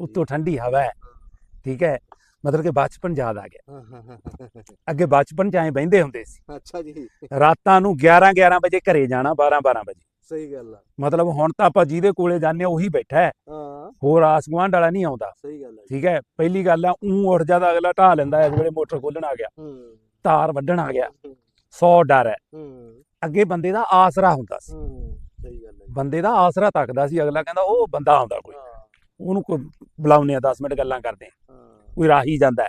ਉੱਤੋਂ ਠੰਡੀ ਹਵਾ ਹੈ। ਠੀਕ ਹੈ? ਮਤਲਬ ਕਿ ਬਚਪਨ ਯਾਦ ਆ ਗਿਆ। ਹਾਂ, ਹਾਂ, ਹਾਂ, ਹਾਂ, ਹਾਂ, ਅੱਗੇ ਬਚਪਨ ਚ ਐਂ ਬਹਿੰਦੇ ਹੁੰਦੇ ਸੀ। ਹਾਂ। ਅੱਛਾ ਜੀ। ਰਾਤਾਂ ਨੂੰ 11 11 ਵਜੇ ਘਰੇ ਜਾਣਾ 12 12 ਵਜੇ। ਸਹੀ ਗੱਲ ਆ। ਮਤਲਬ ਹੁਣ ਤਾਂ ਆਪਾਂ ਜਿਹਦੇ ਕੋਲੇ ਜਾਂਦੇ ਹਾਂ ਉਹੀ ਬੈਠਾ ਹੈ। ਹਾਂ। ਹੋਰ ਆਸ ਗੁਆਂਢ ਵਾਲਾ ਨਹੀਂ ਆਉਂਦਾ। ਸਹੀ ਗੱਲ ਜੀ। ਠੀਕ ਹੈ? ਪਹਿਲੀ ਗੱਲ ਆ ਉਂ ਉੱਠ ਜਾਂਦਾ ਅਗਲਾ ਢਾਹ ਲੈਂਦਾ ਇਸ ਵੇਲੇ ਮੋਟਰ ਖੋਲਣ ਆ ਗਿਆ। ਹੂੰ। ਤਾਰ ਵੱਢਣ ਆ ਗਿਆ। ਹੂੰ, 100 ਡਰ ਹੈ। ਹੂੰ। ਅੱਗੇ ਬੰਦੇ ਦਾ ਆਸਰਾ ਹੁੰਦਾ ਸੀ। ਹੂੰ। ਸਹੀ ਗੱਲ ਹੈ। ਬੰਦੇ ਦਾ ਆਸਰਾ ਤੱਕਦਾ ਸੀ ਅਗਲਾ ਕਹਿੰਦਾ ਉਹ ਬੰਦਾ ਆਉਂਦਾ ਕੋਈ। ਹਾਂ। ਉਹਨੂੰ ਕੋਈ ਬੁਲਾਉਂਦੇ ਆ 10 ਮਿੰਟ ਗੱਲਾਂ ਕਰਦੇ ਕੋਈ ਰਾਹੀ ਜਾਂਦਾ।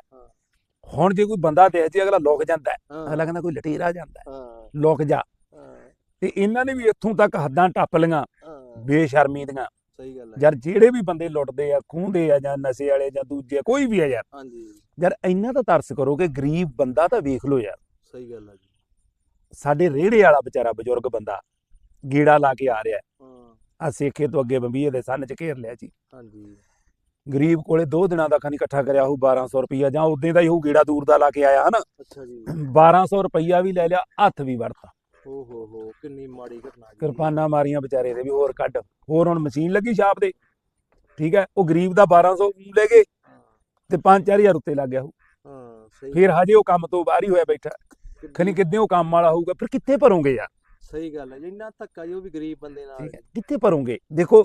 ਹੁਣ ਜੇ ਕੋਈ ਬੰਦਾ ਦੇਖ ਜੇ ਅਗਲਾ ਲੁਕ ਜਾਂਦਾ ਅਗਲਾ ਕਹਿੰਦਾ ਕੋਈ ਲਟੇਰਾ ਜਾਂਦਾ ਲੁਕ ਜਾ। ਤੇ ਇਹਨਾਂ ਨੇ ਵੀ ਇੱਥੋਂ ਤੱਕ ਹੱਦਾਂ ਟੱਪ ਲੀਆਂ ਬੇਸ਼ਰਮੀ ਦੀਆਂ। ਸਹੀ ਗੱਲ ਹੈ। ਯਾਰ ਜਿਹੜੇ ਵੀ ਬੰਦੇ ਲੁੱਟਦੇ ਆ ਖੂੰਦੇ ਆ ਜਾਂ ਨਸ਼ੇ ਵਾਲੇ ਜਾਂ ਦੂਜੇ ਕੋਈ ਵੀ ਆ ਯਾਰ। ਹਾਂਜੀ। ਯਾਰ ਇੰਨਾ ਤਾਂ ਤਰਸ ਕਰੋ ਕਿ ਗਰੀਬ ਬੰਦਾ ਤਾਂ ਵੇਖ ਲਓ ਯਾਰ। ਸਹੀ ਗੱਲ ਹੈ ਜੀ। ਸਾਡੇ ਰੇੜੇ ਵਾਲਾ ਵਿਚਾਰਾ ਬਜ਼ੁਰਗ ਬੰਦਾ ਗੀੜਾ ਲਾ ਕੇ ਆ ਰਿਹਾ ਹਾਂ। ਆ ਸੇਖੇ ਤੋਂ ਅੱਗੇ ਬੰਬੀਏ ਦੇ ਸੰਨ ਚ ਘੇਰ ਲਿਆ ਜੀ। ਹਾਂਜੀ। ਗਰੀਬ ਕੋਲੇ ਦੋ ਦਿਨਾਂ ਦਾ ਖਨੀ ਇਕੱਠਾ ਕਰਿਆ ਹੋਊ 1200 ਰੁਪਈਆ ਜਾਂ ਉਦੋਂ ਦਾ ਹੀ ਉਹ ਗੀੜਾ ਦੂਰ ਦਾ ਲਾ ਕੇ ਆਇਆ ਹਨਾ? ਅੱਛਾ ਜੀ। 1200 ਰੁਪਈਆ ਵੀ ਲੈ ਲਿਆ ਹੱਥ ਵੀ ਵੜਤਾ ਓ ਹੋ ਹੋ ਕਿੰਨੀ ਮਾੜੀ ਘਟਨਾ ਜੀ। ਕਿਰਪਾਨਾਂ ਮਾਰੀਆਂ ਵਿਚਾਰੇ ਦੇ ਵੀ ਹੋਰ ਕੱਢ। ਹੋਰ ਹੁਣ ਮਸ਼ੀਨ ਲੱਗੀ ਛਾਪ ਦੇ ਠੀਕ ਹੈ ਉਹ ਗਰੀਬ ਦਾ 1200 ਲੈ ਗਏ ਤੇ 5-4000 ਉੱਤੇ ਲੱਗ ਗਿਆ ਹੋਊ। ਹਾਂ ਸਹੀ ਫਿਰ ਹਜੇ ਉਹ ਕੰਮ ਤੋਂ ਬਾਹਰ ਹੀ ਹੋਇਆ ਬੈਠਾ। ਖਨੀ ਕਿੱਦੇ ਉਹ ਕੰਮ ਵਾਲਾ ਹੋਊਗਾ ਫਿਰ ਕਿੱਥੇ ਭਰੋਗੇ ਯਾਰ? ਸਹੀ ਗੱਲ ਹੈ ਜੀ ਇੰਨਾ ਧੱਕਾ ਜੀ ਉਹ ਵੀ ਗਰੀਬ ਬੰਦੇ ਨਾਲ ਠੀਕ ਹੈ ਕਿੱਥੇ ਭਰੋਗੇ? ਦੇਖੋ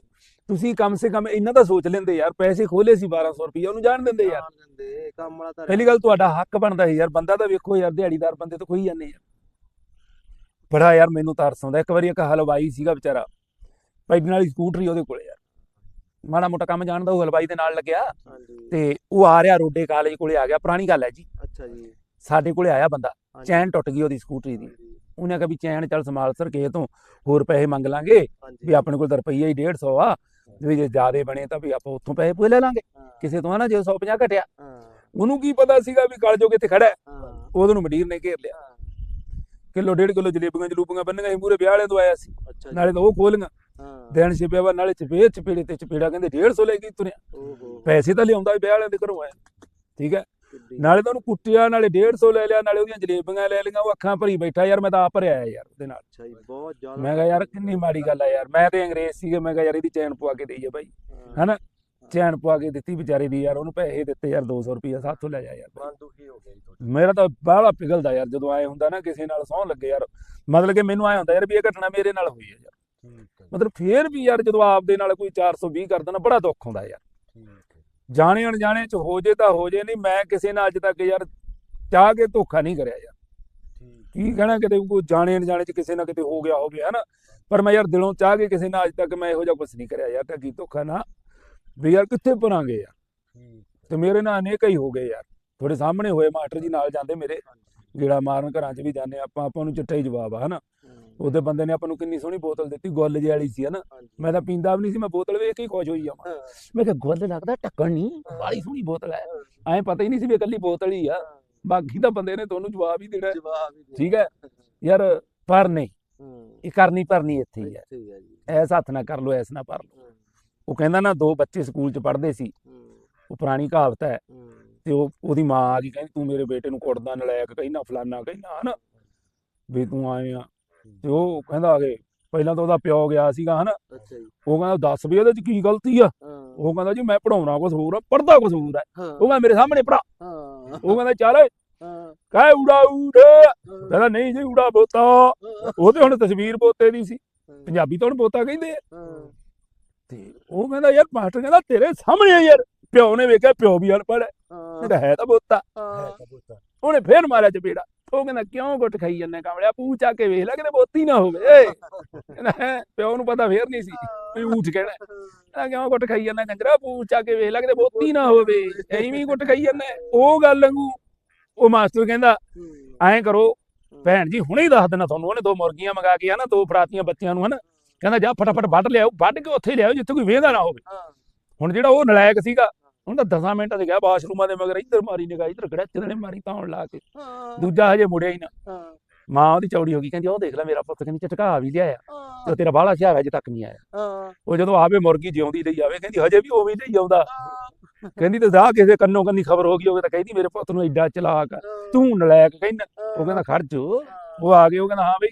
ਤੁਸੀਂ ਕਮ ਸੇ ਕਮ ਇਹਨਾਂ ਦਾ ਸੋਚ ਲੈਂਦੇ ਯਾਰ ਪੈਸੇ ਖੋਲੇ ਸੀ 1200 ਰੁਪਈਆ ਉਹਨੂੰ ਜਾਣ ਦਿੰਦੇ ਯਾਰ। ਜਾਣ ਦਿੰਦੇ ਕੰਮ ਵਾਲਾ ਤਾਂ ਪਹਿਲੀ ਗੱਲ ਤੁਹਾਡਾ ਹੱਕ ਬਣਦਾ ਹੈ ਯਾਰ ਬੰਦਾ ਤਾਂ ਵੇਖੋ ਯਾਰ ਦਿਹਾੜੀਦਾਰ ਬੰਦੇ ਤੋਂ ਕੋਈ ਜਾਂਦੇ ਯਾਰ। ਬੜਾ ਯਾਰ ਮੈਨੂੰ ਤਰਸ ਆਉਂਦਾ ਇੱਕ ਵਾਰੀ ਇੱਕ ਹਲਵਾਈ ਸੀਗਾ ਵਿਚਾਰਾ ਪੈਡਲ ਵਾਲੀ ਸਕੂਟਰੀ ਉਹਦੇ ਕੋਲੇ ਯਾਰ। ਮਾੜਾ ਮੋਟਾ ਕੰਮ ਜਾਣਦਾ ਉਹ ਹਲਵਾਈ ਦੇ ਨਾਲ ਲੱਗਿਆ ਤੇ ਉਹ ਆ ਰਿਹਾ ਰੋਡੇ ਕਾਲਜ ਕੋਲੇ ਆ ਗਿਆ ਪੁਰਾਣੀ ਗੱਲ ਹੈ ਜੀ। ਅੱਛਾ ਜੀ। ਸਾਡੇ ਕੋਲੇ ਆਇਆ ਬੰਦਾ ਚੈਨ ਟੁੱਟ ਗਈ ਉਹਦੀ ਸਕੂਟਰੀ ਦੀ। ਉਹਨੇ ਕਿਹਾ ਵੀ ਚੈਨ ਚੱਲ ਸੰਭਾਲ ਸਰ ਕਿਸੇ ਤੋਂ ਹੋਰ ਪੈਸੇ ਮੰਗ ਲਾਂਗੇ ਵੀ ਆਪਣੇ ਕੋਲ ਤਾਂ ਰੁਪਈਆ ਹੀ 150 ਆ ਵੀ ਜੇ ਜ਼ਿਆਦੇ ਬਣੇ ਤਾਂ ਵੀ ਆਪਾਂ ਉੱਥੋਂ ਪੈਸੇ ਪੂਏ ਲੈ ਲਾਂਗੇ। ਕਿਸੇ ਤੋਂ ਆ ਨਾ ਜੇ 150 ਘਟਿਆ। ਉਹਨੂੰ ਕੀ ਪਤਾ ਸੀਗਾ ਵੀ ਗਲ ਜੋ ਕਿੱਥੇ ਖੜਾ ਉਹਦੋਂ ਨੂੰ ਮਡੀਰ ਨੇ ਘੇਰ ਲਿਆ। ਕਿਲੋ ਡੇਢ ਕਿਲੋ ਜਲੇਬੀਆਂ ਜਲੂਬੀਆਂ ਬੰਨੀਆਂ ਸੀ ਮੂਰੇ ਵਿਆਹ ਵਾਲੇ ਤੋਂ ਆਇਆ ਸੀ। ਨਾਲੇ ਤਾਂ ਉਹ ਖੋਲੀਆਂ ਦੇਣ ਛਿਪਿਆ ਵਾ ਨਾਲੇ ਚਪੇੜ ਚਪੇੜੇ ਤੇ ਚਪੇੜਾ ਕਹਿੰਦੇ 150 ਲੈ ਗਈ ਤੁਰਿਆ। ਪੈਸੇ ਤਾਂ ਲਿਆਉਂਦਾ ਵਿਆਹ ਵਾਲਿਆਂ ਦੇ ਘਰੋਂ ਆਇਆ। ਠੀਕ ਹੈ। ਨਾਲੇ ਤਾਂ ਉਹਨੂੰ ਕੁੱਟਿਆ ਨਾਲੇ 150 ਲੈ ਲਿਆ ਨਾਲੇ ਉਹਦੀਆਂ ਜਲੇਬੀਆਂ ਲੈ ਲਈਆਂ ਉਹ ਅੱਖਾਂ ਭਰੀ ਬੈਠਾ ਯਾਰ ਮੈਂ ਤਾਂ ਆਪ ਭਰਿਆ ਯਾਰ ਉਹਦੇ ਨਾਲ। ਅੱਛਾ ਜੀ ਬਹੁਤ ਜ਼ਿਆਦਾ ਮੈਂ ਕਿਹਾ ਯਾਰ ਕਿੰਨੀ ਮਾੜੀ ਗੱਲ ਆ ਯਾਰ। ਮੈਂ ਤੇ ਅੰਗਰੇਜ਼ ਸੀਗੇ ਮੈਂ ਕਿਹਾ ਯਾਰ ਇਹਦੀ ਚੈਨ ਪਵਾ ਕੇ ਦੇਈਏ ਭਾਈ ਹਾਂ, ਹਨਾ? ਚੈਨ ਪਵਾ ਕੇ ਦਿੱਤੀ ਵਿਚਾਰੇ ਦੀ ਯਾਰ ਉਹਨੂੰ ਪੈਸੇ ਦਿੱਤੇ ਯਾਰ 200 ਰੁਪਈਆ ਸਾਥੋਂ ਲੈ ਜਾ ਯਾਰ। ਮਨ ਦੁਖੀ ਹੋ ਗਿਆ ਜੀ ਮੇਰਾ ਤਾਂ ਬਾਹਲਾ ਪਿਘਲਦਾ ਯਾਰ ਜਦੋਂ ਆਏ ਹੁੰਦਾ ਨਾ ਕਿਸੇ ਨਾਲ ਸੌਂ ਲੱਗੇ ਯਾਰ। ਮਤਲਬ ਕਿ ਮੈਨੂੰ ਆਏ ਹੁੰਦਾ ਯਾਰ ਵੀ ਇਹ ਘਟਨਾ ਮੇਰੇ ਨਾਲ ਹੋਈ ਹੈ ਯਾਰ। ਮਤਲਬ ਫੇਰ ਵੀ ਯਾਰ ਜਦੋਂ ਆਪਦੇ ਨਾਲ ਕੋਈ 420 ਕਰਦਾ ਨਾ ਬੜਾ ਦੁੱਖ ਹੁੰਦਾ ਯਾਰ। ਜਾਣੇ ਅਣਜਾਣੇ ਚ ਹੋ ਜੇ ਤਾਂ ਹੋ ਜੇ ਨਹੀਂ ਮੈਂ ਕਿਸੇ ਨਾਲ ਅੱਜ ਤੱਕ ਯਾਰ ਚਾਹ ਕੇ ਧੋਖਾ ਨਹੀਂ ਕਰਿਆ ਯਾਰ। ਕੀ ਕਹਿਣਾ ਕਿਤੇ ਕੋਈ ਜਾਣੇ ਅਣਜਾਣੇ ਚ ਕਿਸੇ ਨਾਲ ਕਿਤੇ ਹੋ ਗਿਆ ਹੋਵੇ ਹਨਾ? ਪਰ ਮੈਂ ਯਾਰ ਦਿਲੋਂ ਚਾਹ ਕੇ ਕਿਸੇ ਨਾਲ ਅੱਜ ਤੱਕ ਮੈਂ ਇਹੋ ਜਿਹਾ ਕੁਝ ਨਹੀਂ ਕਰਿਆ ਯਾਰ ਠੱਗੀ ਧੋਖਾ ਨਾ। ਵੀ ਯਾਰ ਕਿੱਥੇ ਭਰਾਂਗੇ ਯਾਰ? ਤੇ ਮੇਰੇ ਨਾਲ ਅਨੇਕ ਹੀ ਹੋ ਗਏ ਯਾਰ। ਤੁਹਾਡੇ ਸਾਹਮਣੇ ਹੋਏ ਮਾਸਟਰ ਜੀ ਨਾਲ ਜਾਂਦੇ ਮੇਰੇ ਗੇੜਾ ਮਾਰਨ ਘਰਾਂ 'ਚ ਵੀ ਜਾਂਦੇ ਆਪਾਂ ਆਪਾਂ ਨੂੰ ਚਿੱਠਾ ਹੀ ਜਵਾਬ ਆ ਹਨਾ? ਉਹਦੇ ਬੰਦੇ ਨੇ ਆਪਾਂ ਨੂੰ ਕਿੰਨੀ ਸੋਹਣੀ ਬੋਤਲ ਦਿੱਤੀ ਗੁੱਲ ਜਿਹੀ ਵਾਲੀ ਸੀ ਹਨਾ? ਮੈਂ ਤਾਂ ਪੀਂਦਾ ਵੀ ਨਹੀਂ ਸੀ ਮੈਂ ਬੋਤਲ ਵੇਖ ਕੇ ਹੀ ਖੁਸ਼ ਹੋਈ ਜਾਵਾਂ। ਮੈਂ ਕਿਹਾ ਗੁੱਲ ਲੱਗਦਾ ਢੱਕਣ ਨਹੀਂ ਬਾਲੀ ਸੋਹਣੀ ਬੋਤਲ ਹੈ। ਐਂ ਪਤਾ ਹੀ ਨਹੀਂ ਸੀ ਵੀ ਇਕੱਲੀ ਬੋਤਲ ਹੀ ਆ। ਬਾਕੀ ਤਾਂ ਬੰਦੇ ਨੇ ਤੁਹਾਨੂੰ ਜਵਾਬ ਹੀ ਦੇਣਾ ਠੀਕ ਹੈ? ਯਾਰ ਪਰ ਨਹੀਂ। ਇਹ ਕਰਨੀ ਭਰਨੀ ਇੱਥੇ ਹੀ ਹੈ। ਐਸ ਹੱਥ ਨਾ ਕਰ ਲੋ ਐਸ ਨਾ ਭਰ ਲੋ ਉਹ ਕਹਿੰਦਾ ਨਾ ਦੋ ਬੱਚੇ ਸਕੂਲ 'ਚ ਪੜ੍ਹਦੇ ਸੀ। ਉਹ ਪੁਰਾਣੀ ਕਹਾਵਤ ਹੈ। ਹੂੰ, ਤੇ ਉਹ ਉਹਦੀ ਮਾਂ ਆ ਗਈ ਕਹਿੰਦੀ ਤੂੰ ਮੇਰੇ ਬੇਟੇ ਨੂੰ ਕੁੱਟਦਾ ਨਲਾਇਕ ਕਹਿੰਦਾ ਫਲਾਨਾ ਕਹਿੰਦਾ ਹਨਾ? ਵੀ ਤੂੰ ਆਏ ਆ। ਤੇ ਉਹ ਕਹਿੰਦਾ ਕਿ ਪਹਿਲਾਂ ਤਾਂ ਉਹਦਾ ਪਿਓ ਗਿਆ ਸੀਗਾ ਹਨਾ? ਅੱਛਾ ਜੀ। ਉਹ ਕਹਿੰਦਾ ਦੱਸ ਵੀ ਇਹਦੇ 'ਚ ਕੀ ਗਲਤੀ ਆ? ਹਾਂ। ਉਹ ਕਹਿੰਦਾ ਜੀ ਮੈਂ ਪੜਾਉਣਾ ਕੁਝ ਹੋਰ ਆ ਪੜਦਾ ਕੁਝ ਹੋਰ ਆ। ਹਾਂ। ਉਹ ਕਹਿੰਦਾ ਮੇਰੇ ਸਾਹਮਣੇ ਪੜਾ ਹਾਂ। ਉਹ ਕਹਿੰਦਾ ਚੱਲ ਹਾਂ। ਕਹਿ ਉਡਾ ਉਡ ਕਹਿੰਦਾ ਨਹੀਂ ਜੀ ਉਡਾ ਬੋਤਾ ਉਹ ਤੇ ਹੁਣ ਤਸਵੀਰ ਬੋਤੇ ਦੀ ਸੀ। ਪੰਜਾਬੀ ਤੋਂ ਹੁਣ ਬੋਤਾ ਕਹਿੰਦੇ ਆ। ਤੇ ਉਹ ਕਹਿੰਦਾ ਯਾਰ ਮਾਸਟਰ ਕਹਿੰਦਾ ਤੇਰੇ ਸਾਹਮਣੇ ਆ ਯਾਰ। ਪਿਓ ਨੇ ਵੇਖਿਆ ਪਿਓ ਵੀ ਅਨਪੜ੍ਹ ਹੈ। ਹਾਂ। ਕਹਿੰਦਾ ਹੈ ਤਾਂ ਬੋਤਾ ਉਹਨੇ ਫੇਰ ਮਾਰਿਆ ਚਪੇੜਾ। ਉਹ ਕਹਿੰਦਾ ਕਿਉਂ ਗੁੱਟ ਖਾਈ ਜਾਂਦਾ ਕਾਮੜਿਆ? ਪੂਛ ਚੱਕ ਕੇ ਵੇਖ ਲੈ ਕਿਤੇ ਬੋਤੀ ਨਾ ਹੋਵੇ ਕਹਿੰਦਾ ਪਿਓ ਨੂੰ ਪਤਾ ਫੇਰ ਨਹੀਂ ਸੀ ਵੀ ਊਠ ਕਹਿਣਾ ਕਹਿੰਦਾ ਕਿਉਂ ਗੁੱਟ ਖਾਈ ਜਾਂਦਾ ਕੰਜਰਾ ਪੂਛ ਚੱਕ ਕੇ ਵੇਖ ਲੈ ਕਿਤੇ ਬੋਤੀ ਨਾ ਹੋਵੇ। ਐਵੇਂ ਹੀ ਗੁੱਟ ਖਾਈ ਜਾਂਦਾ ਉਹ ਗੱਲ ਵਾਂਗੂ ਉਹ ਮਾਸਟਰ ਕਹਿੰਦਾ ਐਂ ਕਰੋ ਭੈਣ ਜੀ ਹੁਣੇ ਹੀ ਦੱਸ ਦੇਣਾ ਤੁਹਾਨੂੰ ਉਹਨੇ ਦੋ ਮੁਰਗੀਆਂ ਮੰਗਾ ਕੇ ਹਨਾ ਦੋ ਫਰਾਤੀਆਂ ਬੱਚਿਆਂ ਨੂੰ ਹਨਾ। ਕਹਿੰਦਾ ਜਾ ਫਟਾਫਟ ਵੱਢ ਲਿਆਓ ਵੱਢ ਕੇ ਉੱਥੇ ਲਿਆਓ ਜਿੱਥੇ ਕੋਈ ਵੇਂਦਾ ਨਾ ਹੋਵੇ। ਹੁਣ ਜਿਹੜਾ ਉਹ ਨਲਾਇਕ ਸੀਗਾ ਹੁਣ ਤਾਂ 10 ਮਿੰਟਾਂ ਤੇ ਗਿਆ ਬਾਥਰੂਮਾਂ ਦੇ ਮਗਰ ਇੱਧਰ ਮਾਰੀ ਨਿਗਾਹ ਇੱਧਰ ਗੜਚ ਦੇਣੇ ਮਾਰੀ ਤਾਂ ਲਾ ਕੇ ਦੂਜਾ ਹਜੇ ਮੁੜਿਆ ਹੀ ਨਾ। ਮਾਂ ਉਹਦੀ ਚੌੜੀ ਹੋ ਗਈ ਕਹਿੰਦੀ ਉਹ ਦੇਖ ਲੈ ਮੇਰਾ ਪੁੱਤ ਕਹਿੰਦੀ ਝਟਕਾ ਵੀ ਲਿਆਇਆ। ਤੇ ਤੇਰਾ ਬਾਹਲਾ ਹਥਿਆਰ ਅਜੇ ਤੱਕ ਨਹੀਂ ਆਇਆ। ਉਹ ਜਦੋਂ ਆਵੇ ਮੁਰਗੀ ਜਿਉਂਦੀ ਲਈ ਆਵੇ ਕਹਿੰਦੀ ਹਜੇ ਵੀ ਉਵੇਂ ਹੀ ਆਉਂਦਾ। ਕਹਿੰਦੀ ਤੇ ਜਾ ਕਿਸੇ ਕੰਨੋਂ ਕੰਨੀ ਖਬਰ ਹੋ ਗਈ ਹੋਵੇ ਤਾਂ ਕਹਿੰਦੀ ਮੇਰੇ ਪੁੱਤ ਨੂੰ ਐਡਾ ਚਲਾਕ। ਤੂੰ ਨਲਾਇਕ ਕਹਿੰਦਾ। ਉਹ ਕਹਿੰਦਾ ਜੋ। ਉਹ ਆ ਗਏ ਉਹ ਕਹਿੰਦਾ ਹਾਂ ਬਈ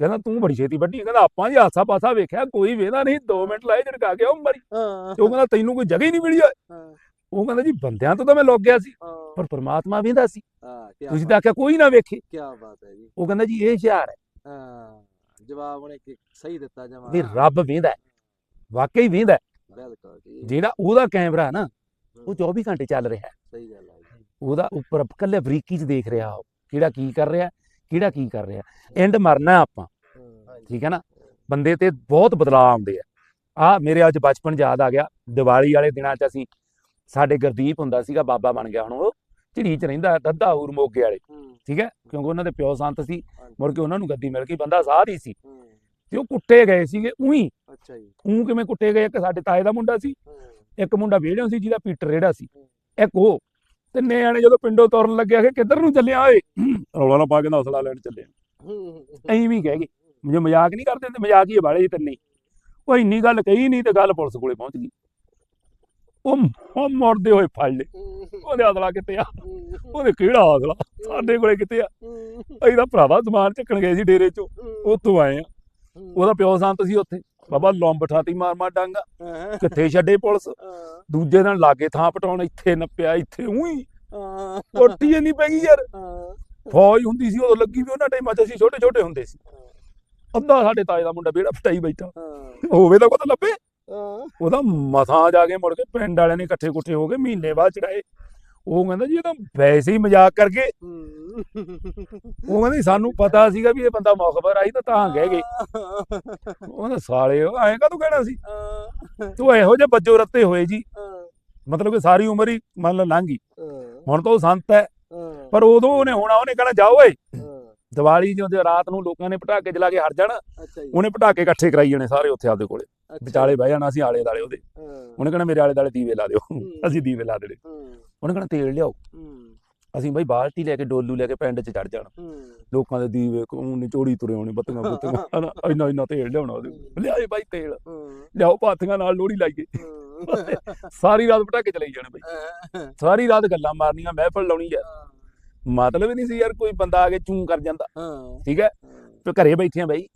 ਕਹਿੰਦਾ ਤੂੰ ਬੜੀ ਛੇਤੀ ਵੱਡੀ ਕਹਿੰਦਾ ਆਪਾਂ ਜੀ ਆਸਾ ਪਾਸਾ ਵੇਖਿਆ ਕੋਈ ਵੇਦਾ ਨਹੀਂ 2 ਮਿੰਟ ਲਾਏ ਝਟਕਾ ਕੇ ਉਹ ਮਰੀ ਹਾਂ। ਤੇ ਉਹ ਕਹਿੰਦਾ ਤੈਨੂੰ ਕੋਈ ਜਗ੍ਹਾ ਹੀ ਨਹੀਂ ਮਿਲੀ ਓਏ। ਹਾਂ। ਉਹ ਕਹਿੰਦਾ ਜੀ ਬੰਦਿਆਂ ਤੋਂ ਤਾਂ ਮੈਂ ਲੁੱਕ ਗਿਆ ਸੀ ਪਰ ਪ੍ਰਮਾਤਮਾ ਵੇਂਦਾ ਸੀ। ਹਾਂ ਕੀ ਤੁਸੀਂ ਤਾਂ ਆਖਿਆ ਕੋਈ ਨਾ ਵੇਖੇ। ਕੀ ਬਾਤ ਹੈ ਜੀ। ਉਹ ਕਹਿੰਦਾ ਜੀ ਇਹ ਹੁਸ਼ਿਆਰ ਹੈ। ਹਾਂ ਜਵਾਬ ਉਹਨੇ ਸਹੀ ਦਿੱਤਾ ਜਮਾ। ਵੀ ਰੱਬ ਵੇਂਦਾ ਵਾਕਈ ਵੇਂਦਾ ਬਿਲਕੁਲ ਜਿਹੜਾ ਉਹਦਾ ਕੈਮਰਾ ਨਾ ਉਹ 24 ਘੰਟੇ ਚੱਲ ਰਿਹਾ ਹੈ। ਸਹੀ ਗੱਲ ਹੈ ਉਹਦਾ ਉੱਪਰ ਕੱਲੇ ਬਰੀਕੀ 'ਚ ਦੇਖ ਰਿਹਾ ਉਹ ਕਿਹੜਾ ਕੀ ਕਰ ਰਿਹਾ ਕਿਹੜਾ ਕੀ ਕਰ ਰਿਹਾ? ਐਂਡ ਮਰਨਾ ਆਪਾਂ। ਠੀਕ ਹੈ ਨਾ? ਬੰਦੇ ਤੇ ਬਹੁਤ ਬਦਲਾਅ ਆਉਂਦੇ ਆ। ਆ ਮੇਰੇ ਅੱਜ ਬਚਪਨ ਯਾਦ ਆ ਗਿਆ। ਦੀਵਾਲੀ ਵਾਲੇ ਦਿਨਾਂ 'ਚ ਅਸੀਂ ਸਾਡੇ ਗੁਰਦੀਪ ਹੁੰਦਾ ਸੀਗਾ ਬਾਬਾ ਬਣ ਗਿਆ। ਹੁਣ ਉਹ ਝਿੜੀ 'ਚ ਰਹਿੰਦਾ ਦੱਦਾ ਹੂਰ ਮੋਗੇ ਵਾਲੇ। ਠੀਕ ਹੈ? ਕਿਉਂਕਿ ਉਹਨਾਂ ਦੇ ਪਿਓ ਸੰਤ ਸੀ। ਮੁੜ ਕੇ ਉਹਨਾਂ ਨੂੰ ਗੱਦੀ ਮਿਲ ਗਈ ਬੰਦਾ ਸਾਧ ਹੀ ਸੀ। ਤੇ ਉਹ ਕੁੱਟੇ ਗਏ ਸੀਗੇ ਉਹੀ। ਅੱਛਾ ਜੀ। ਉਹ ਕਿਵੇਂ ਕੁੱਟੇ ਗਏ? ਇੱਕ ਸਾਡੇ ਤਾਏ ਦਾ ਮੁੰਡਾ ਸੀ। ਇੱਕ ਮੁੰਡਾ ਵੇੜਿਓ ਸੀ ਜਿਹਦਾ ਪੀਟਰ ਰੇੜਾ ਸੀ। ਇੱਕ ਉਹ ਤੇ ਨਿਆਣੇ ਜਦੋਂ ਪਿੰਡੋਂ ਤੁਰਨ ਲੱਗਿਆ ਕਿ ਕਿੱਧਰ ਨੂੰ ਚੱਲਿਆ ਓਏ? ਰੌਲਾ ਨਾ ਪਾ ਕੇ ਹੌਸਲਾ ਲੈਣ ਚੱਲੇ ਐਂ ਵੀ ਕਹਿ ਗਏ। ਮੁਝੇ ਮਜ਼ਾਕ ਨਹੀਂ ਕਰਦੇ ਤੇ ਮਜ਼ਾਕ ਹੀ ਵਾਲੇ ਤਿੰਨੇ ਉਹ ਇੰਨੀ ਗੱਲ ਕਹੀ ਨਹੀਂ ਤੇ ਗੱਲ ਪੁਲਿਸ ਕੋਲੇ ਪਹੁੰਚ ਗਈ। ਉਹ ਉਹ ਮੁੜਦੇ ਹੋਏ ਫੜ ਲਏ। ਉਹਦੇ ਹੌਸਲਾ ਕਿਤੇ ਆ? ਉਹਦੇ ਕਿਹੜਾ ਹੌਸਲਾ? ਸਾਡੇ ਕੋਲੇ ਕਿਤੇ ਆ? ਅਸੀਂ ਤਾਂ ਭਰਾਵਾ ਸਮਾਨ ਚੱਕਣ ਗਏ ਸੀ ਡੇਰੇ ਚੋਂ। ਉੱਥੋਂ ਆਏ ਆ। ਉਹਦਾ ਪਿਓ ਸੰਤ ਸੀ ਉੱਥੇ। ਬਾਬਾ ਲੰਬ ਠਾਤੀ ਮਾਰ ਮਾਰ ਡਾਂਗਾ ਕਿੱਥੇ ਛੱਡੇ ਪੁਲਿਸ? ਦੂਜੇ ਦਿਨ ਲਾਗੇ ਥਾਂ ਪਟਾਉਣ ਇੱਥੇ ਨੱਪਿਆ ਇੱਥੇ ਉਹੀ। ਕੋਟੀ ਨਹੀਂ ਪੈ ਗਈ ਯਾਰ। ਫੌਜ ਹੁੰਦੀ ਸੀ ਉਦੋਂ ਲੱਗੀ ਵੀ ਉਹਨਾਂ ਟਾਈਮਾਂ 'ਚ ਅਸੀਂ ਛੋਟੇ ਛੋਟੇ ਹੁੰਦੇ ਸੀ। ਅੱਧਾ ਸਾਡੇ ਤਾਏ ਦਾ ਮੁੰਡਾ ਬੇੜਾ ਫਟਾਈ ਬੈਠਾ। ਹੋਵੇ ਤਾਂ ਪਤਾ ਲੱਭੇ। ਉਹਦਾ ਮਥਾਂ ਜਾ ਕੇ ਮੁੜ ਕੇ ਪਿੰਡ ਵਾਲਿਆਂ ਨੇ ਇਕੱਠੇ ਕੁੱਠੇ ਹੋ ਕੇ ਮਹੀਨੇ ਬਾਅਦ ਚੜਾਏ। ਉਹ ਕਹਿੰਦਾ ਜੀ ਇਹ ਤਾਂ ਵੈਸੇ ਹੀ ਮਜ਼ਾਕ ਕਰਕੇ ਉਹ ਕਹਿੰਦੇ ਸਾਨੂੰ ਪਤਾ ਸੀਗਾ ਵੀ ਇਹ ਬੰਦਾ ਮੁਖਬਰ ਆਈ ਤਾਂ ਤਾਂ ਕਹਿ ਗਏ। ਉਹਨੇ ਸਾਲੇ ਉਹ ਐਂ ਕਾ ਤੂੰ ਕਹਿਣਾ ਸੀ? ਤੂੰ ਇਹੋ ਜਿਹੇ ਬੱਜੋ ਰੱਤੇ ਹੋਏ ਜੀ। ਮਤਲਬ ਕਿ ਸਾਰੀ ਉਮਰ ਹੀ ਮੰਨ ਲਾ ਲੰਘ ਗਈ। ਹੁਣ ਤਾਂ ਉਹ ਸੰਤ ਹੈ। ਪਰ ਉਦੋਂ ਉਹਨੇ ਹੋਣਾ ਉਹਨੇ ਕਹਿਣਾ ਜਾਓ ਓਏ। ਦੀਵਾਲੀ ਜਦੋਂ ਰਾਤ ਨੂੰ ਲੋਕਾਂ ਨੇ ਪਟਾਕੇ ਜਲਾ ਕੇ ਹਟ ਜਾਣਾ। ਉਹਨੇ ਪਟਾਕੇ ਇਕੱਠੇ ਕਰਾਈ ਜਾਣੇ ਸਾਰੇ ਉੱਥੇ ਆਪਦੇ ਕੋਲੇ। ਵਿਚਾਲੇ ਬਹਿ ਜਾਣਾ ਅਸੀਂ ਆਲੇ ਦਾਲੇ ਉਹਦੇ ਉਹਨੇ ਕਹਿਣਾ ਮੇਰੇ ਆਲੇ ਦਾਲੇ ਦੀਵੇ ਲਾ ਦਿਓ। ਅਸੀਂ ਦੀਵੇ ਲਾ ਦੇਣੇ। ਉਹਨੇ ਕਹਿਣਾ ਤੇਲ ਲਿਆਓ। ਅਸੀਂ ਬਈ ਬਾਲਟੀ ਲੈ ਕੇ ਡੋਲੂ ਲੈ ਕੇ ਪਿੰਡ 'ਚ ਚੜ ਜਾਣਾ। ਲੋਕਾਂ ਦੇ ਦੀਵੇ ਕੋਣ ਨਿਚੋੜੀ ਤੁਰੇ ਹੋਣੇ ਬੱਤੀਆਂ ਬੁੱਤੀਆਂ। ਹਨਾ, ਇੰਨਾ ਇੰਨਾ ਤੇਲ ਲਿਆਉਣਾ ਉਹਦੇ ਲਿਆਏ ਬਾਈ ਤੇਲ। ਲਿਆਓ ਪਾਥੀਆਂ ਨਾਲ ਲੋਹੜੀ ਲਾਈਏ। ਸਾਰੀ ਰਾਤ ਪਟਾਕੇ ਚਲਾਈ ਜਾਣੇ ਬਈ। ਸਾਰੀ ਰਾਤ ਗੱਲਾਂ ਮਾਰਨੀਆਂ ਮਹਿਫਲ ਲਾਉਣੀ ਯਾਰ ਮਤਲਬ ਹੀ ਨਹੀਂ ਸੀ ਯਾਰ ਕੋਈ ਬੰਦਾ ਆ ਕੇ ਚੂੰ ਕਰ ਜਾਂਦਾ। ਠੀਕ ਹੈ? ਤੇ ਘਰੇ ਬੈਠੇ ਆ ਬਈ।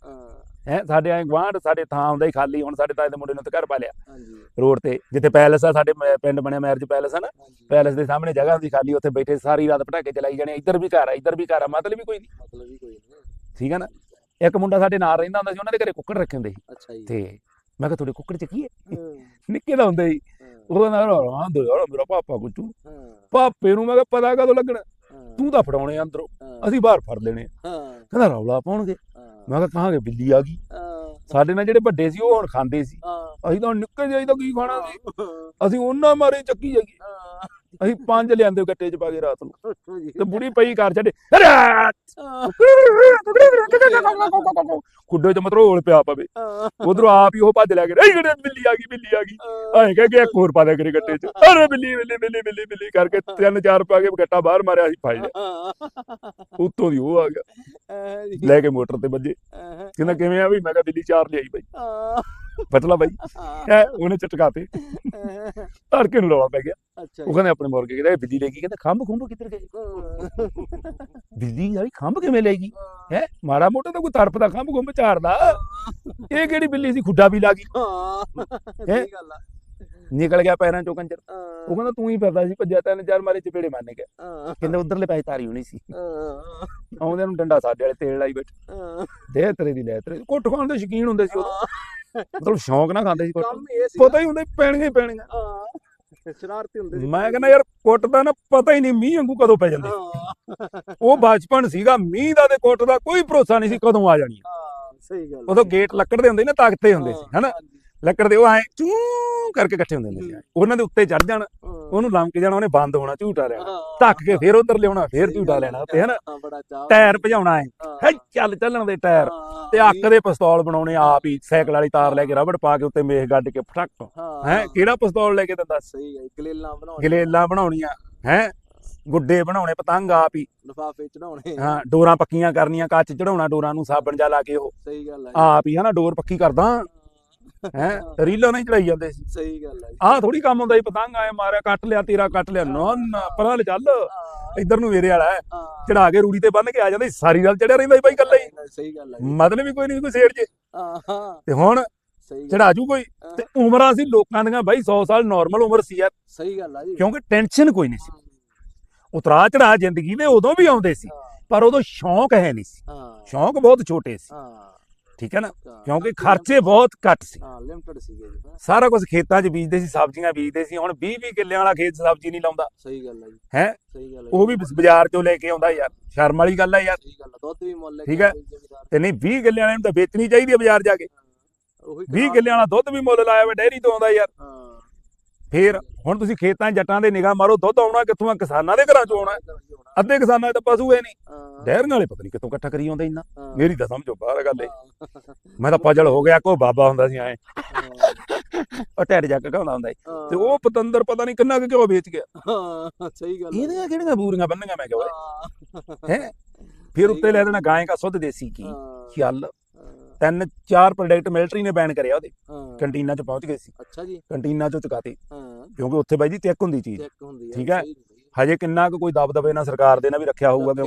ਹਾਂ, ਹੈ ਸਾਡੇ ਐ ਗਵਾਂਢ ਸਾਡੇ ਥਾਂ ਆਉਂਦਾ ਹੀ ਖਾਲੀ ਹੁਣ ਸਾਡੇ ਤਾਏ ਦੇ ਮੁੰਡੇ ਨੇ ਤਾਂ ਘਰ ਪਾ ਲਿਆ। ਹਾਂਜੀ, ਰੋਡ ਤੇ ਜਿੱਥੇ ਪੈਲਸ ਆ ਸਾਡੇ ਮ- ਪਿੰਡ ਬਣਿਆ ਮੈਰਿਜ ਪੈਲਸ ਆ ਨਾ ਹਾਂਜੀ। ਪੈਲਸ ਦੇ ਸਾਹਮਣੇ ਜਗ੍ਹਾ ਹੁੰਦੀ ਖਾਲੀ ਉੱਥੇ ਬੈਠੇ ਸਾਰੀ ਰਾਤ ਪਟਾਕੇ ਚਲਾਈ ਜਾਣੇ ਇੱਧਰ ਵੀ ਘਰ ਆ ਇੱਧਰ ਵੀ ਘਰ ਆ ਮਤਲਬ ਵੀ ਕੋਈ ਨਹੀਂ। ਮਤਲਬ ਹੀ ਕੋਈ ਨਹੀਂ। ਠੀਕ ਹੈ ਨਾ? ਇੱਕ ਮੁੰਡਾ ਸਾਡੇ ਨਾਲ ਰਹਿੰਦਾ ਹੁੰਦਾ ਸੀ ਉਹਨਾਂ ਦੇ ਘਰੇ ਕੁੱਕੜ ਰੱਖੇ ਹੁੰਦੇ ਸੀ। ਅੱਛਾ ਜੀ। ਤੇ ਮੈਂ ਕਿਹਾ ਤੁਹਾਡੇ ਕੁੱਕੜ ਚ ਕੀ ਹੈ। ਹਾਂ, ਨਿੱਕੇ ਦਾ ਹੁੰਦਾ ਸੀ। ਹਾਂ, ਉਹ ਕਹਿੰਦਾ ਰਾਂ ਦੋ ਯਾਰ ਮੇਰਾ ਪਾਪਾ ਹਾਂ, ਪਾਪੇ ਨੂੰ ਮੈਂ ਕਿਹਾ ਪਤਾ ਕਦੋਂ ਲੱਗਣਾ? ਹਾਂ, ਤੂੰ ਤਾਂ ਫੜਾਉਣੇ ਆ ਅੰਦਰੋਂ ਹਾਂ, ਅਸੀਂ ਬਾਹਰ ਫੜ ਲੈਣੇ ਆ। ਹਾਂ, ਕਹਿੰਦਾ ਰੌਲਾ ਪਾਉਣਗੇ? ਹਾਂ, ਮੈਂ ਕਿਹਾ ਕਹਾਂਗੇ ਬਿੱਲੀ ਆ ਗਈ। ਸਾਡੇ ਨਾਲ ਜਿਹੜੇ ਵੱਡੇ ਸੀ ਉਹ ਹੁਣ ਖਾਂਦੇ ਸੀ। ਅਸੀਂ ਤਾਂ ਹੁਣ ਨਿੱਕੇ ਜਿਹੇ ਤਾਂ ਕੀ ਖਾਣਾ ਸੀ? ਅਸੀਂ ਉਹਨਾਂ ਮਾਰੇ ਚੱਕੀ ਜਾਈਏ। ਹਾਂ, ਅਸੀਂ ਪੰਜ ਲਿਆਂਦੇ ਗੱਟੇ 'ਚ ਪਾ ਕੇ ਰਾਤ ਨੂੰ। ਤੇ ਬੁੜੀ ਪਈ ਘਰ ਛੱਡੇ ਖੁੱਡੇ 'ਚ ਮਤਰੋਲ ਪਿਆ ਪਵੇ। ਉਧਰੋਂ ਆਪ ਹੀ ਉਹ ਭੱਜ ਲਿਆ ਕੇ ਗੜੇ ਬਿੱਲੀ ਆ ਗਈ ਬਿੱਲੀ ਆ ਗਈ। ਐਂ ਕਹਿ ਕੇ ਇੱਕ ਹੋਰ ਪਾ ਦਿਆ ਕਰੇ ਗੱਟੇ 'ਚ। ਅਰੇ ਬਿੱਲੀ ਬਿੱਲੀ ਬਿੱਲੀ ਬਿੱਲੀ ਬਿੱਲੀ ਕਰਕੇ ਤਿੰਨ ਚਾਰ ਪਾ ਕੇ ਗੱਟਾ ਬਾਹਰ ਮਾਰਿਆ ਸੀ ਫਾਈ ਉੱਤੋਂ ਦੀ ਉਹ ਆ ਗਿਆ। ਲੈ ਕੇ ਮੋਟਰ ਤੇ ਵੱਜੇ। ਕਹਿੰਦਾ ਕਿਵੇਂ ਆ ਵੀ ਮੈਂ ਕਿਹਾ ਬਿੱਲੀ ਚਾਰ ਲਿਆਈ ਬਾਈ। ਹਾਂ, ਪਤਲਾ ਬਾਈ। ਉਹਨੇ ਚਟਕਾਤੇ। ਧੜਕੇ ਨੂੰ ਰੌਲਾ ਪੈ ਗਿਆ। ਉਹ। ਕਹਿੰਦੇ ਆਪਣੇ ਮੁਰਗੇ ਕਹਿੰਦਾ ਇਹ ਬਿੱਲੀ ਲੈ ਗਈ? ਕਹਿੰਦਾ ਖੰਭ ਖੁੰਭ ਕਿੱਧਰ ਗਏ? ਬਿੱਲੀ ਵਾਲੀ ਖੰਭ ਕਿਵੇਂ ਲੈ ਗਈ? ਹੈ? ਮਾੜਾ ਮੋਟਾ ਤਾਂ ਕੋਈ ਤਰਪ ਦਾ ਖੰਭ ਖੁੰਭ ਝਾੜਦਾ। ਇਹ ਕਿਹੜੀ ਬਿੱਲੀ ਸੀ? ਖੁੱਡਾ ਵੀ ਲਾ ਗਈ। ਹਾਂ, ਹੈਂ? ਸਹੀ ਗੱਲ ਆ। ਨਿਕਲ ਗਿਆ ਪੈਰਾਂ ਚੋਂ ਕੰਜਰ। ਉਹ ਕਹਿੰਦਾ ਤੂੰ ਹੀ ਫਿਰਦਾ ਸੀ ਭੱਜਿਆ ਤਿੰਨ ਚਾਰ ਮਾਰੇ ਚਪੇੜੇ ਮਾਰਨੇ ਗਿਆ ਕਹਿੰਦਾ ਉਧਰਲੇ ਪੈਸੇ ਤਾਰੀ ਹੋਣੀ ਸੀ। ਆਉਂਦੇ ਨੂੰ ਡੰਡਾ ਸਾਡੇ ਵਾਲੇ ਤੇਲ ਲਾਈ ਬੈਠ। ਦੇ ਤੇਰੇ ਦੀ ਲੈ ਤੇਰੇ। ਕੁੱਟ ਖਾਣ ਦੇ ਸ਼ੌਕੀਨ ਹੁੰਦੇ ਸੀ ਉਦੋਂ ਮਤਲਬ ਸ਼ੌਂਕ ਨਾਲ ਖਾਂਦੇ ਸੀ ਕੁੱਟ ਪਤਾ ਹੀ ਹੁੰਦਾ ਹੀ ਪੈਣੀਆਂ ਹਾਂ। ਸ਼ਰਾਰਤੀ ਹੁੰਦੇ ਸੀ। ਮੈਂ ਕਹਿੰਦਾ ਯਾਰ ਕੁੱਟ ਦਾ ਨਾ ਪਤਾ ਹੀ ਨਹੀਂ ਮੀਂਹ ਵਾਂਗੂ ਕਦੋਂ ਪੈ ਜਾਂਦੇ ਉਹ ਬਚਪਨ ਸੀਗਾ ਮੀਂਹ ਦਾ ਤੇ ਕੁੱਟ ਦਾ ਕੋਈ ਭਰੋਸਾ ਨਹੀਂ ਸੀ ਕਦੋਂ ਆ ਜਾਣੀ ਹਾਂ ਸਹੀ ਗੱਲ ਉਦੋਂ ਗੇਟ ਲੱਕੜ ਦੇ ਹੁੰਦੇ ਨਾ ਤਾਕਤੇ ਹੁੰਦੇ ਸੀ ਹਨਾ? ਲੱਕੜ ਦੇ ਉਹ ਐ ਚੂ ਕਰਕੇ ਇਕੱਠੇ ਹੁੰਦੇ ਹੁੰਦੇ ਸੀ। ਹੂੰ। ਉਹਨਾਂ ਦੇ ਉੱਤੇ ਚੜ ਜਾਣ ਉਹਨੂੰ ਲੰਮਕ ਜਾਣਾ ਉਹਨੇ ਬੰਦ ਹੋਣਾ ਝੂਟਾ ਲੈਣਾ। ਧੱਕ ਕੇ ਫੇਰ ਉਧਰ ਲਿਆਉਣਾ ਫੇਰ ਝੂਟਾ ਲੈਣਾ ਉੱਤੇ ਹਨਾ। ਟਾਇਰ ਭਜਾਉਣਾ ਐ। ਹਾਂ, ਚੱਲ ਚੱਲਣ ਦੇ ਟਾਇਰ। ਤੇ ਅੱਕ ਦੇ ਪਿਸਤੌਲ ਬਣਾਉਣੇ ਆਪ ਹੀ ਸਾਈਕਲ ਵਾਲੀ ਤਾਰ ਲੈ ਕੇ ਰਬੜ ਪਾ ਕੇ ਉੱਤੇ ਮੇਖ ਗੱਡ ਕੇ ਫਟਕ ਹਾਂ, ਕਿਹੜਾ ਪਿਸਤੌਲ ਲੈ ਕੇ ਦਿੰਦਾ? ਸਹੀ ਹੈ ਗਲੇਲਾਂ ਬਣਾਉਣੇ ਗਲੇਲਾਂ ਬਣਾਉਣੀਆਂ ਹੈ। ਗੁੱਡੇ ਬਣਾਉਣੇ ਪਤੰਗ ਆਪ ਹੀ। ਲਫਾਫੇ ਚੜਾਉਣੇ ਹਾਂ ਡੋਰਾਂ ਪੱਕੀਆਂ ਕਰਨੀਆਂ ਕੱਚ ਚੜਾਉਣਾ ਡੋਰਾਂ ਨੂੰ ਸਾਬਣ ਜਾ ਲਾ ਕੇ ਉਹ। ਸਹੀ ਗੱਲ ਹੈ ਆਪ ਹੀ ਹਨਾ ਡੋਰ ਪੱਕੀ ਕਰਦਾ। ਹੈ? ਰੀਲਾਂ ਨਹੀਂ ਚੜਾਈ ਜਾਂਦੇ ਸੀ ਸਹੀ ਗੱਲ ਹੈ ਆਹ ਥੋੜੀ ਕੰਮ ਹੁੰਦਾ ਸੀ ਪਤੰਗ ਆਏ ਮਾਰਿਆ ਕੱਟ ਲਿਆ ਤੇਰਾ ਕੱਟ ਲਿਆ। ਨਾ ਨਾ ਪਰਾਂ ਲੈ ਚੱਲ। ਇੱਧਰ ਨੂੰ ਮੇਰੇ ਵਾਲਾ ਹੈ। ਚੜਾ ਕੇ ਰੂੜੀ ਤੇ ਬੰਨ ਕੇ ਆ ਜਾਂਦਾ ਸਾਰੀ ਰਾਤ ਚੜਿਆ ਰਹਿੰਦਾ ਸੀ ਬਾਈ ਕੱਲਾ ਹੀ। ਸਹੀ ਗੱਲ ਹੈ ਮਤਲਬ ਵੀ ਕੋਈ ਨਹੀਂ ਕੋਈ ਸੇੜ ਹਾਂ ਹਾਂ। ਤੇ ਹੁਣ ਚੜਾ ਜੂ ਕੋਈ। ਤੇ ਉਮਰਾਂ ਸੀ ਲੋਕਾਂ ਦੀਆਂ ਬਾਈ 100 ਸਾਲ ਨਾਰਮਲ ਉਮਰ ਸੀ ਯਾਰ। ਸਹੀ ਗੱਲ ਹੈ ਜੀ। ਕਿਉਂਕਿ ਟੈਨਸ਼ਨ ਕੋਈ ਨਹੀਂ ਸੀ। ਉਤਰਾ ਚੜਾ ਜ਼ਿੰਦਗੀ ਦੇ ਉਦੋਂ ਵੀ ਆਉਂਦੇ ਸੀ। ਪਰ ਉਦੋਂ ਸ਼ੌਂਕ ਹੈ ਨਹੀਂ ਸੀ। ਸ਼ੌਂਕ ਬਹੁਤ ਛੋਟੇ ਸੀ। ਹਾਂ। ਠੀਕ ਹੈ ਨਾ। ਕਿਉਂਕਿ ਖਰਚੇ ਬਹੁਤ ਘੱਟ ਸੀ। ਹਾਂ ਲਿਮਟਡ ਸੀਗੇ ਜੀ ਸਾਰਾ ਕੁਝ ਖੇਤਾਂ 'ਚ ਬੀਜਦੇ ਸੀ ਸਬਜ਼ੀਆਂ ਬੀਜਦੇ ਸੀ ਹੁਣ 20 20 ਕਿੱਲਿਆਂ ਵਾਲਾ ਖੇਤ ਸਬਜ਼ੀ ਨਹੀਂ ਲਾਉਂਦਾ। ਸਹੀ ਗੱਲ ਹੈ ਜੀ। ਹੈ? ਸਹੀ ਗੱਲ ਹੈ ਉਹ ਵੀ ਬਾਜ਼ਾਰ 'ਚੋਂ ਲੈ ਕੇ ਆਉਂਦਾ ਯਾਰ ਸ਼ਰਮ ਵਾਲੀ ਗੱਲ ਹੈ ਯਾਰ। ਸਹੀ ਗੱਲ ਹੈ ਦੁੱਧ ਵੀ ਮੁੱਲ ਲੈ ਠੀਕ ਹੈ। ਤੇ ਨਹੀਂ 20 ਕਿੱਲਿਆਂ ਵਾਲੇ ਨੂੰ ਤਾਂ ਵੇਚਣੀ ਚਾਹੀਦੀ ਹੈ ਬਾਜ਼ਾਰ ਜਾ ਕੇ। ਉਹੀ 20 ਕਰਾ- ਕਿੱਲਿਆਂ ਵਾਲਾ ਦੁੱਧ ਵੀ ਮੁੱਲ ਲਾਇਆ ਵਾ ਡੈਰੀ ਤੋਂ ਆਉਂਦਾ ਯਾਰ। ਹਾਂ। ਫੇਰ ਹੁਣ ਤੁਸੀਂ ਖੇਤਾਂ ਜੱਟਾਂ ਦੇ ਨਿਗਾਹ ਮਾਰੋ ਦੁੱਧ ਆਉਣਾ ਕਿੱਥੋਂ ਆ? ਕਿਸਾਨਾਂ ਦੇ ਘਰਾਂ 'ਚੋਂ ਆਉਣਾ। ਅੱਧੇ ਕਿਸਾਨਾਂ ਦੇ ਤਾਂ ਪਸ਼ੂ ਹੈ ਨਹੀਂ। ਹਾਂ, ਡੈਰੀਆਂ ਵਾਲੇ ਪਤਾ ਨਹੀਂ ਕਿੱਥੋਂ ਇਕੱਠਾ ਕਰੀ ਆਉਂਦਾ ਇੰਨਾ। ਮੇਰੀ ਤਾਂ ਸਮਝੋ ਬਾਹਰ ਗੱਲ ਹਾਂ, ਮੈਂ ਤਾਂ ਪਜਲ ਹੋ ਗਿਆ ਕੋ ਬਾਬਾ ਹੁੰਦਾ ਸੀ ਐ। ਉਹ ਢਿੱਡ ਜਾ ਕੇ ਘਾਉਂਦਾ ਹੁੰਦਾ ਸੀ ਤੇ ਉਹ ਪਤੰਦਰ ਪਤਾ ਨਹੀਂ ਕਿੰਨਾ ਕੁ ਘਿਓ ਵੇਚ ਗਿਆ। ਹਾਂ, ਸਹੀ ਗੱਲ। ਇਹਦੀਆਂ ਕਿਹੜੀਆਂ ਬੂਰੀਆਂ ਬੰਨੀਆਂ ਮੈਂ ਕਿਹਾ ਹਾਂ, ਫਿਰ ਉੱਤੇ ਲੈ ਦੇਣਾ ਗਾਂ ਦਾ ਸੁੱਧ ਦੇਸੀ ਕੀ ਚੱਲ। ਤਿੰਨ ਚਾਰ ਪ੍ਰੋਡਕਟ ਮਿਲਟਰੀ ਨੇ ਬੈਨ ਕਰਿਆ ਉਹਦੇ। ਹਾਂ, ਕੰਟੀਨਾਂ 'ਚ ਪਹੁੰਚ ਗਏ ਸੀ। ਅੱਛਾ ਜੀ। ਕੰਟੀਨਾਂ 'ਚੋਂ ਚੁਕਾਤੇ। ਹਾਂ। ਕਿਉਂਕਿ ਉੱਥੇ ਬਾਈ ਜੀ ਚੈੱਕ ਹੁੰਦੀ ਚੀਜ਼। ਚੈੱਕ ਹੁੰਦੀ ਹੈ ਠੀਕ ਹੈ। ਹਜੇ ਕਿੰਨਾ ਕੁ ਕੋਈ ਦਬਦਬੇ ਨਾਲ ਸਰਕਾਰ ਦੇ ਨਾਲ ਵੀ ਰੱਖਿਆ ਹੋਊਗਾ ਕਿਉਂਕਿ